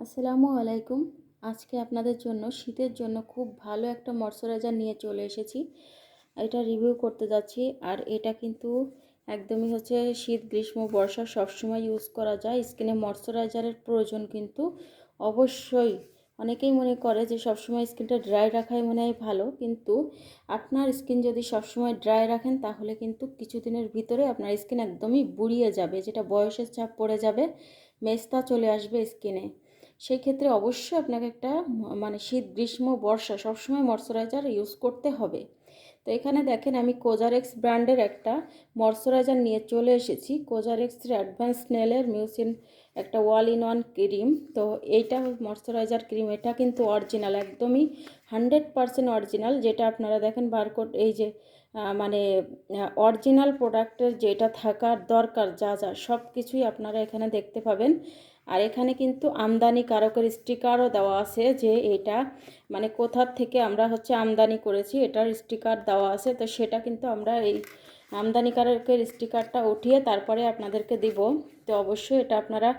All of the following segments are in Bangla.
আসসালামু আলাইকুম। আজকে আপনাদের জন্য শীতের জন্য খুব ভালো একটা ময়শ্চারাইজার নিয়ে চলে এসেছি। এটা রিভিউ করতে যাচ্ছি আর এটা কিন্তু একদমই হচ্ছে শীত, গ্রীষ্ম, বর্ষা সবসময় ইউজ করা যায়। স্কিনে ময়শ্চারাইজারের প্রয়োজন কিন্তু অবশ্যই। অনেকেই মনে করে যে সবসময় স্কিনটা ড্রাই রাখাই মনে হয় ভালো, কিন্তু আপনার স্কিন যদি সবসময় ড্রাই রাখেন, তাহলে কিন্তু কিছুদিনের ভিতরে আপনার স্কিন একদমই বুড়িয়ে যাবে। যেটা বয়সের চাপ পড়ে যাবে, মেস্তা চলে আসবে স্কিনে সেই ক্ষেত্রে অবশ্যই আপনাকে একটা মানে শীত, গ্রীষ্ম, বর্ষা সবসময় ময়শ্চারাইজার ইউজ করতে হবে। তো এখানে দেখেন আমি কোজারেক্স ব্র্যান্ডের একটা ময়শ্চারাইজার নিয়ে চলে এসেছি। কোজারেক্সের অ্যাডভান্স স্নেলের মিউসিন একটা ওয়াল ইন ওয়ান ক্রিম তো এইটা ময়শ্চারাইজার ক্রিম এটা কিন্তু অরিজিনাল একদমই হান্ড্রেড পারসেন্ট অরিজিনাল যেটা আপনারা দেখেন বারকোড এই যে মানে অরিজিনাল প্রোডাক্টের যেটা থাকার দরকার, যা যা সব কিছুই আপনারা এখানে দেখতে পাবেন। আর এখানে কিন্তু আমদানি কারকের স্টিকারও দেওয়া আছে যে এটা মানে কোথার থেকে আমরা হচ্ছে আমদানি করেছি, এটার স্টিকার দেওয়া আছে। তো সেটা কিন্তু আমরা এই আমদানিকারকের স্টিকারটা উঠিয়ে তারপরে আপনাদেরকে দিব। তো অবশ্যই এটা আপনারা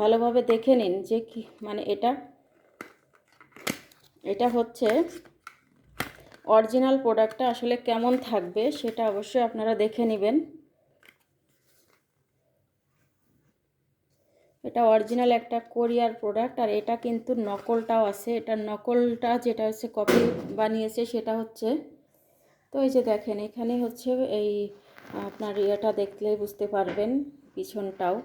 ভালোভাবে দেখে নিন যে কি মানে এটা এটা হচ্ছে অরিজিনাল প্রোডাক্টটা আসলে কেমন থাকবে সেটা অবশ্যই আপনারা দেখে নেবেন। এটা অরিজিনাল একটা কোরিয়ার প্রোডাক্ট আর এটা কিন্তু নকলটাও আছে। এটা নকলটা যেটা হচ্ছে কপি বানিয়েছে সেটা হচ্ছে, তো এই যে দেখেন এখানে হচ্ছে এই আপনার ইয়েটা দেখলে বুঝতে পারবেন পিছনটাও,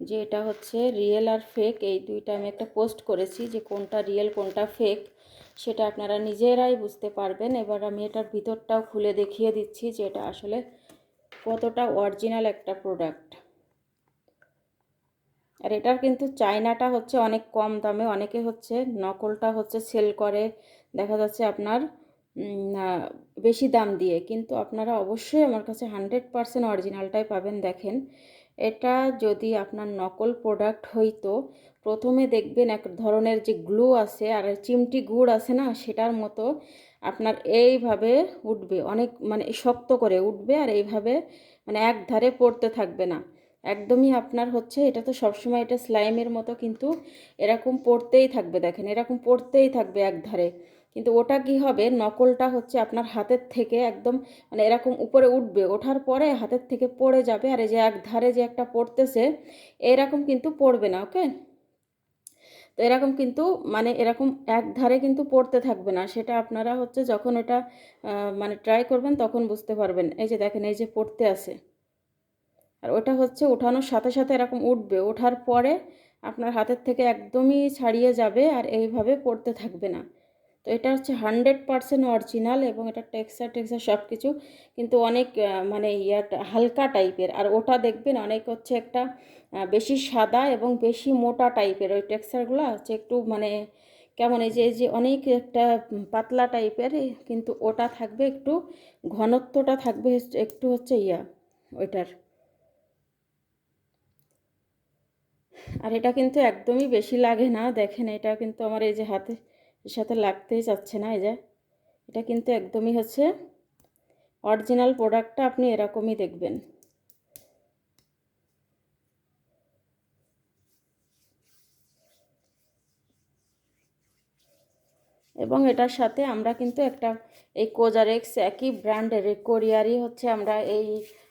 যে এটা হচ্ছে রিয়েল আর ফেক এই দুইটা আমি একটা পোস্ট করেছি যে কোনটা রিয়েল কোনটা ফেক সেটা আপনারা নিজেরাই বুঝতে পারবেন। এবার আমি এটার ভিতরটাও খুলে দেখিয়ে দিচ্ছি যে এটা আসলে কতটা অরিজিনাল একটা প্রোডাক্ট আর এটার কিন্তু চায়নাটা হচ্ছে অনেক কম দামে, অনেকে হচ্ছে নকলটা হচ্ছে সেল করে। দেখা যাচ্ছে আপনার বেশি দাম দিয়ে। কিন্তু আপনারা অবশ্যই আমার কাছে হান্ড্রেড পারসেন্ট অরিজিনালটাই পাবেন। দেখেন, এটা যদি আপনার নকল প্রোডাক্ট হইতো, প্রথমে দেখবেন এক ধরনের যে গ্লু আছে আর চিমটি গুড় আছে না, সেটার মতো আপনার এইভাবে উঠবে। অনেক মানে শক্ত করে উঠবে আর এইভাবে মানে এক ধারে পড়তে থাকবে না। একদমই আপনার হচ্ছে, এটা তো সবসময় এটা স্লাইমের মতো কিন্তু এরকম পড়তেই থাকবে দেখেন, এরকম পড়তেই থাকবে এক ধারে কিন্তু ওটা কি হবে? নকলটা হচ্ছে আপনার হাতের থেকে একদম মানে এরকম উপরে উঠবে, ওঠার পরে হাতের থেকে পড়ে যাবে আর এই যে এক ধারে যে একটা পড়তেছে, এরকম কিন্তু পড়বে না, ওকে? তো এরকম কিন্তু মানে এরকম এক ধারে কিন্তু পড়তে থাকবে না, সেটা আপনারা হচ্ছে যখন এটা মানে ট্রাই করবেন তখন বুঝতে পারবেন। এই যে দেখেন, এই যে পড়তে আছে। আর ওটা হচ্ছে ওঠানোর সাথে সাথে এরকম উঠবে। ওঠার পরে আপনার হাতের থেকে একদমই ছাড়িয়ে যাবে আর এইভাবে পড়তে থাকবে না। তো এটা হচ্ছে হান্ড্রেড পারসেন্ট অরিজিনাল এবং এটা টেক্সচার টেক্সচার সব কিছু কিন্তু অনেক মানে ইয়াটা, হালকা টাইপের। আর ওটা দেখবেন অনেক হচ্ছে একটা বেশি সাদা এবং বেশি মোটা টাইপের। ওই টেক্সচারগুলো হচ্ছে একটু মানে কেমন এই যে যে অনেক একটা পাতলা টাইপের কিন্তু ওটা থাকবে একটু ঘনত্বটা থাকবে একটু হচ্ছে ইয়া, ওইটার। আর এটা কিন্তু একদমই বেশি লাগে না। দেখেন, এটা কিন্তু আমার এই যে হাতে সাথে লাগতেই চাচ্ছে না, এই যে। এটা কিন্তু একদমই হচ্ছে অরিজিনাল প্রোডাক্টটা আপনি এরকমই দেখবেন। এবং এটার সাথে আমরা কিন্তু একটা এই কোজারেক্স একই ব্র্যান্ডের কোরিয়ারই হচ্ছে আমরা এই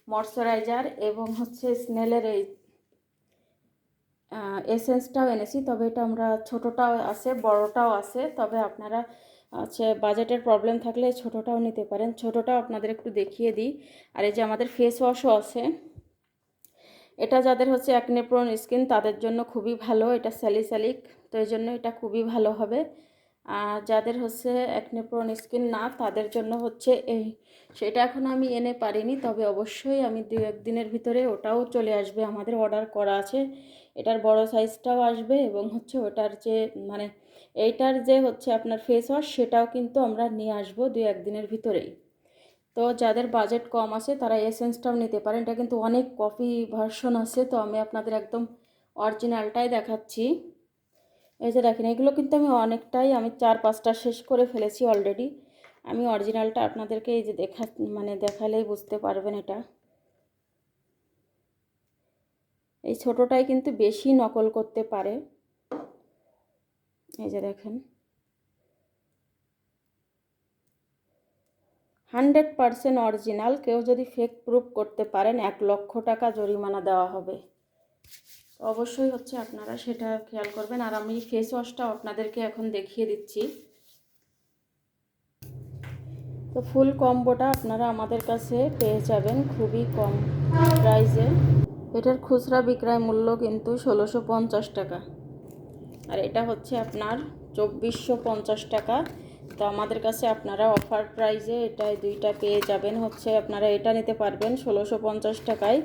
ময়শ্চারাইজার এবং হচ্ছে স্নেলের এই এসেন্সটাও এনেছি, তবে এটা আমরা ছোটোটাও আছে, বড়টাও আছে, তবে আপনারা হচ্ছে বাজেটের প্রবলেম থাকলে ছোটোটাও নিতে পারেন। ছোটোটাও আপনাদের একটু দেখিয়ে দিই। আর এই যে আমাদের ফেস ওয়াশও আছে, এটা যাদের হচ্ছে অ্যাকনেপ্রোন স্কিন তাদের জন্য খুবই ভালো, এটা স্যালিস্যালিক তো এই জন্য এটা খুবই ভালো হবে। আর যাদের হচ্ছে অ্যাকনেপ্রোন স্কিন না, তাদের জন্য হচ্ছে এই, সেটা এখন আমি এনে পারিনি। তবে অবশ্যই আমি দু একদিনের ভিতরে ওটাও চলে আসবে, আমাদের অর্ডার করা আছে। এটার বড় সাইজটাও আসবে এবং হচ্ছে ওটার যে মানে এইটার যে হচ্ছে আপনার ফেস ওয়াশ সেটাও কিন্তু আমরা নিয়ে আসব দু একদিনের ভিতরেই। তো যাদের বাজেট কম আছে, তারা এসেন্সটাও নিতে পারেন। এটা কিন্তু অনেক কপি ভার্সন আছে, তো আমি আপনাদের একদম অরিজিনালটাই দেখাচ্ছি। এই যে দেখেন, এগুলো কিন্তু আমি অনেকটাই আমি চার পাঁচটা শেষ করে ফেলেছি অলরেডি আমি অরিজিনালটা আপনাদেরকে এই যে দেখা মানে দেখালেই বুঝতে পারবেন এটা। এই ছোটোটাই কিন্তু বেশি নকল করতে পারে। এই যে দেখেন। হান্ড্রেড পারসেন্ট অরিজিনাল কেউ যদি ফেক প্রুফ করতে পারেন, এক লক্ষ টাকা জরিমানা দেওয়া হবে। অবশ্যই হচ্ছে আপনারা সেটা খেয়াল করবেন। আর আমি ফেস ওয়াশটাও আপনাদেরকে এখন দেখিয়ে দিচ্ছি। তো ফুল কম্বোটা আপনারা আমাদের কাছে পেয়ে যাবেন খুবই কম প্রাইসে এটার খুচরা বিক্রয় মূল্য কিন্তু ষোলোশো পঞ্চাশ টাকা। আর এটা হচ্ছে আপনার চব্বিশশো পঞ্চাশ টাকা। তো আমাদের কাছে আপনারা অফার প্রাইজে এটাই দুইটা পেয়ে যাবেন। হচ্ছে আপনারা এটা নিতে পারবেন ষোলোশো পঞ্চাশ টাকায়।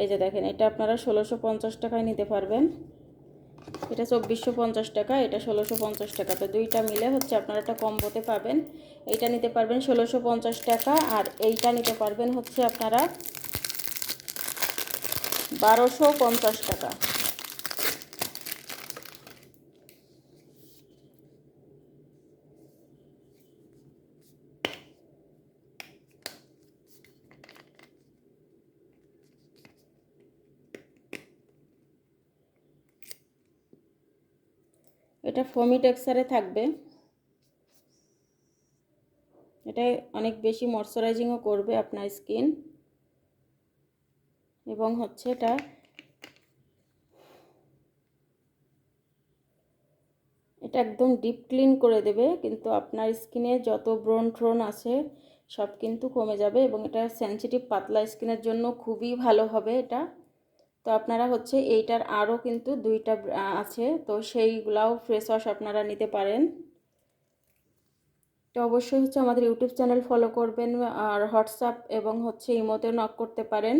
এই যে দেখেন, এটা আপনারা ষোলোশো পঞ্চাশ টাকায় নিতে পারবেন। এটা চব্বিশশো পঞ্চাশ টাকা, এটা ষোলোশো পঞ্চাশ টাকা। তো দুইটা মিলে হচ্ছে আপনারা একটা কম্বোতে পাবেন। এইটা নিতে পারবেন ষোলোশো পঞ্চাশ টাকা, আর এইটা নিতে পারবেন হচ্ছে আপনারা বারোশো পঞ্চাশ টাকা। এটা ফোমি টেক্সচারে থাকবে। এটা অনেক বেশি ময়শ্চারাইজিংও করবে আপনার স্কিন। এবং হচ্ছে এটা এটা একদম ডিপ ক্লিন করে দেবে, কিন্তু আপনার স্কিনে যত ব্রণ ট্রোন আছে সব কিন্তু কমে যাবে এবং এটা সেন্সিটিভ পাতলা স্কিনের জন্য খুবই ভালো হবে এটা। তো আপনারা হচ্ছে এইটার আরও কিন্তু দুইটা আছে। তো সেইগুলাও ফ্রেশ ওয়াশ আপনারা নিতে পারেন। তো অবশ্যই হচ্ছে আমাদের ইউটিউব চ্যানেল ফলো করবেন আর হোয়াটসঅ্যাপ এবং হচ্ছে ইমোতে নক করতে পারেন।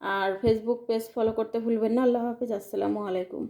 আর ফেসবুক পেজ ফলো করতে ভুলবেন না। আল্লাহ হাফিজ। আসসালামু আলাইকুম।